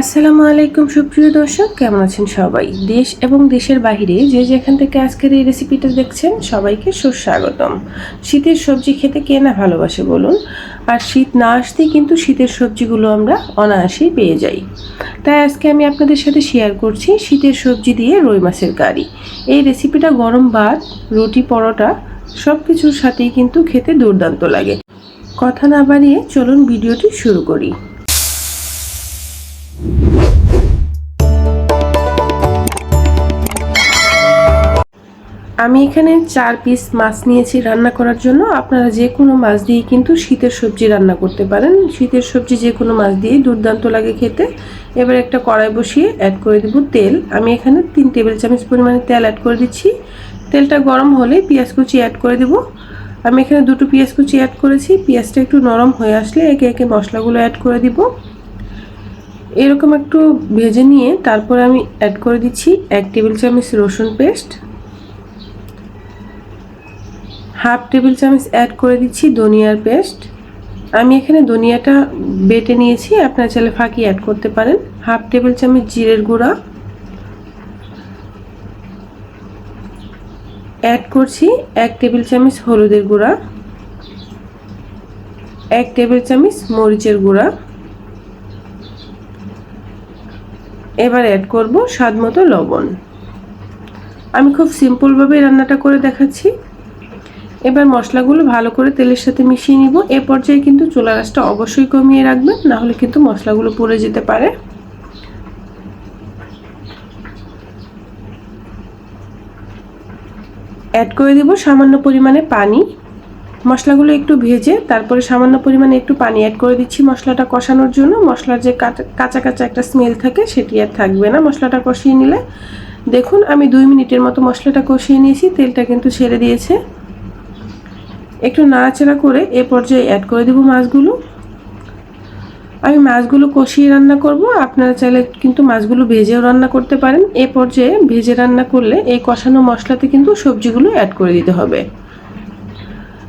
আসসালামু আলাইকুম, সুপ্রিয় দর্শক, কেমন আছেন সবাই? দেশ এবং দেশের বাইরে যে যেখান থেকে আজকের এই রেসিপিটা দেখছেন, সবাইকে সুস্বাগতম। শীতের সবজি খেতে কে না ভালোবাসে বলুন? আর শীত না আসতেই কিন্তু শীতের সবজিগুলো আমরা অনায়াসেই পেয়ে যাই। তাই আজকে আমি আপনাদের সাথে শেয়ার করছি শীতের সবজি দিয়ে রুই মাছের কারি। এই রেসিপিটা গরম ভাত, রুটি, পরোটা সব কিছুর সাথেই কিন্তু খেতে দুর্দান্ত লাগে। কথা না বাড়িয়ে চলুন ভিডিওটি শুরু করি। আমি এখানে চার পিস মাছ নিয়েছি রান্না করার জন্য। আপনারা যে কোনো মাছ দিয়ে কিন্তু শীতের সবজি রান্না করতে পারেন। শীতের সবজি যে কোনো মাছ দিয়েই দুর্দান্ত লাগে খেতে। এবার একটা কড়াই বসিয়ে অ্যাড করে দেব তেল। আমি এখানে তিন টেবিল চামচ পরিমাণে তেল অ্যাড করে দিচ্ছি। তেলটা গরম হলে পেঁয়াজ কুচি অ্যাড করে দেব। আমি এখানে দুটো পেঁয়াজ কুচি অ্যাড করেছি। পেঁয়াজটা একটু নরম হয়ে আসলে একে একে মশলাগুলো অ্যাড করে দিব। এরকম একটু ভেজে নিয়ে তারপর আমি অ্যাড করে দিচ্ছি এক টেবিল চামচ রসুন পেস্ট হাফ টেবিল চামচ অ্যাড করে দিচ্ছি ধনিয়ার পেস্ট। আমি এখানে ধনিয়াটা বেটে নিয়েছি, আপনার চাইলে ফাঁকি অ্যাড করতে পারেন। হাফ টেবিল চামচ জিরের গুঁড়া। অ্যাড করছি এক টেবিল চামচ হলুদের গুঁড়া। এক টেবিল চামচ মরিচের গুঁড়া। এবার অ্যাড করব স্বাদ মতো লবণ। আমি খুব সিম্পলভাবে রান্নাটা করে দেখাচ্ছি। এবার মশলাগুলো ভালো করে তেলের সাথে মিশিয়ে নিব। এ পর্যায়ে কিন্তু চুলা রাসটা অবশ্যই কমিয়ে রাখবেন, না হলে কিন্তু মশলাগুলো পুড়ে যেতে পারে। অ্যাড করে দিব সামান্য পরিমাণে পানি। মশলাগুলো একটু ভেজে তারপরে সামান্য পরিমাণে একটু পানি অ্যাড করে দিচ্ছি মশলাটা কষানোর জন্য। মশলার যে কাঁচা কাঁচা একটা স্মেল থাকে সেটি আর থাকবে না মশলাটা কষিয়ে নিলে। দেখুন, আমি দুই মিনিটের মতো মশলাটা কষিয়ে নিয়েছি, তেলটা কিন্তু ছেড়ে দিয়েছে। একটু নাড়াচাড়া করে এ পর্যায়ে অ্যাড করে দেবো মাছগুলো। আমি মাছগুলো কষিয়ে রান্না করব। আপনারা চাইলে কিন্তু মাছগুলো ভেজেও রান্না করতে পারেন। এ পর্যায়ে ভেজে রান্না করলে এই কষানো মশলাতে কিন্তু সবজিগুলো অ্যাড করে দিতে হবে।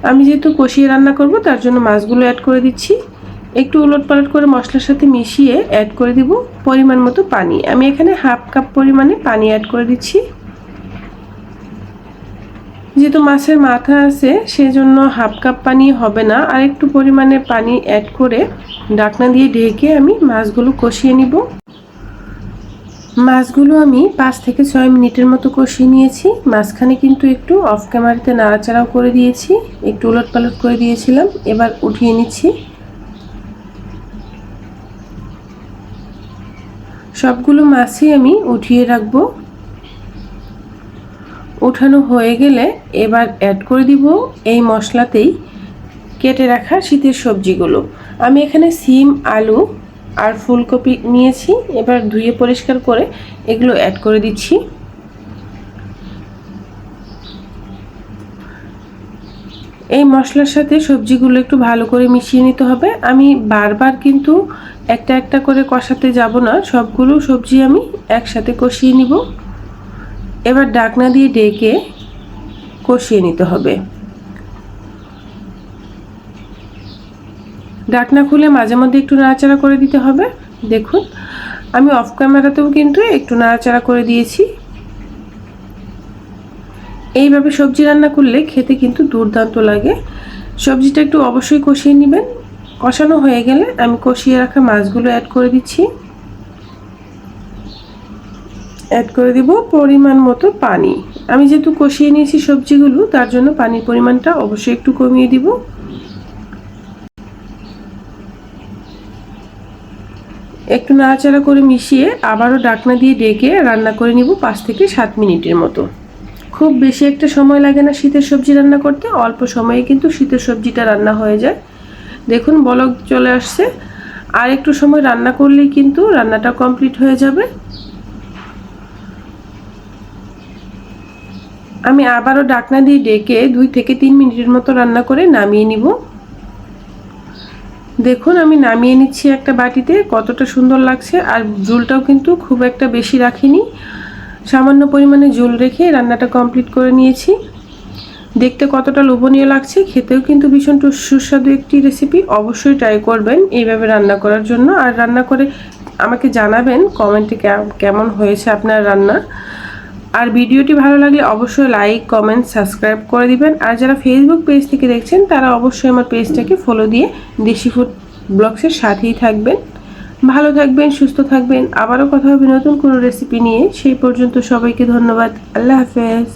আমি যেহেতু কষিয়ে রান্না করব, তার জন্য মাছগুলো অ্যাড করে দিচ্ছি। একটু উলট পালট করে মশলার সাথে মিশিয়ে অ্যাড করে দিব পরিমাণ মতো পানি। আমি এখানে হাফ কাপ পরিমাণে পানি অ্যাড করে দিচ্ছি। যেহেতু মাছের মাথা আছে, সেজন্য হাফ কাপ পানি হবে না। আর একটু পরিমাণে পানি অ্যাড করে ডাকনা দিয়ে ঢেকে আমি মাছগুলো কষিয়ে নিব। মাছগুলো আমি পাঁচ থেকে ছয় মিনিটের মতো কষিয়ে নিয়েছি। মাঝখানে কিন্তু একটু অফ ক্যামেরাতে নাড়াচাড়াও করে দিয়েছি। একটু উলট পালট করে দিয়েছিলাম, এবার উঠিয়ে নিচ্ছি। সবগুলো মাছই আমি উঠিয়ে রাখব। উঠানো হয়ে গেলে এবার অ্যাড করে দিব এই মশলাতেই কেটে রাখা শীতের সবজিগুলো। আমি এখানে সিম, আলু আর ফুলকপি নিয়েছি। এবার ধুয়ে পরিষ্কার করে এগুলো অ্যাড করে দিচ্ছি। এই মশলার সাথে সবজিগুলো একটু ভালো করে মিশিয়ে নিতে হবে। আমি বারবার কিন্তু একটা একটা করে কষাতে যাব না। সবগুলো সবজি আমি একসাথে কষিয়ে নিব। এবার ডাকনা দিয়ে ডেকে কষিয়ে নিতে হবে। ডাকনা খুলে মাঝে মধ্যে একটু নাড়াচাড়া করে দিতে হবে। দেখুন, আমি অফ ক্যামেরাতেও কিন্তু একটু নাড়াচাড়া করে দিয়েছি। এইভাবে সবজি রান্না করলে খেতে কিন্তু দুর্দান্ত লাগে। সবজিটা একটু অবশ্যই কষিয়ে নেবেন। কষানো হয়ে গেলে আমি কষিয়ে রাখা মাছগুলো অ্যাড করে দিচ্ছি। অ্যাড করে দিব পরিমাণ মতো পানি। আমি যেহেতু কষিয়ে নিয়েছি সবজিগুলো, তার জন্য পানির পরিমাণটা অবশ্যই একটু কমিয়ে দিব। একটু নাড়াচাড়া করে মিশিয়ে আবারও ডাকনা দিয়ে ডেকে রান্না করে নিব পাঁচ থেকে সাত মিনিটের মতো। খুব বেশি একটা সময় লাগে না শীতের সবজি রান্না করতে, অল্প সময়ে কিন্তু শীতের সবজিটা রান্না হয়ে যায়। দেখুন, বলক চলে আসছে। আর একটু সময় রান্না করলেই কিন্তু রান্নাটা কমপ্লিট হয়ে যাবে। আমি আবারও ডাকনা দিয়ে ডেকে দুই থেকে তিন মিনিটের মতো রান্না করে নামিয়ে নিব। দেখুন, আমি নামিয়ে নিচ্ছি একটা বাটিতে, কতটা সুন্দর লাগছে, আর জুলটাও কিন্তু খুব একটা বেশি রাখিনি। সামান্য পরিমাণে জুল রেখে রান্নাটা কমপ্লিট করে নিয়েছি। দেখতে কতটা লোভনীয় লাগছে, খেতেও কিন্তু ভীষণ সুস্বাদু একটি রেসিপি, অবশ্যই ট্রাই করবেন এইভাবে রান্না করার জন্য। আর রান্না করে আমাকে জানাবেন, কমেন্টে কেমন হয়েছে আপনার রান্না। আর ভিডিওটি ভালো লাগলে অবশ্যই লাইক কমেন্ট সাবস্ক্রাইব করে দিবেন। আর যারা ফেসবুক পেজ থেকে দেখছেন, তারা অবশ্যই আমার পেজটাকে ফলো দিয়ে দেশি ফুড ব্লগসের সাথেই থাকবেন। ভালো থাকবেন, সুস্থ থাকবেন। আবারও কথা হবে নতুন কোনো রেসিপি নিয়ে। সেই পর্যন্ত সবাইকে ধন্যবাদ। আল্লাহ হাফেজ।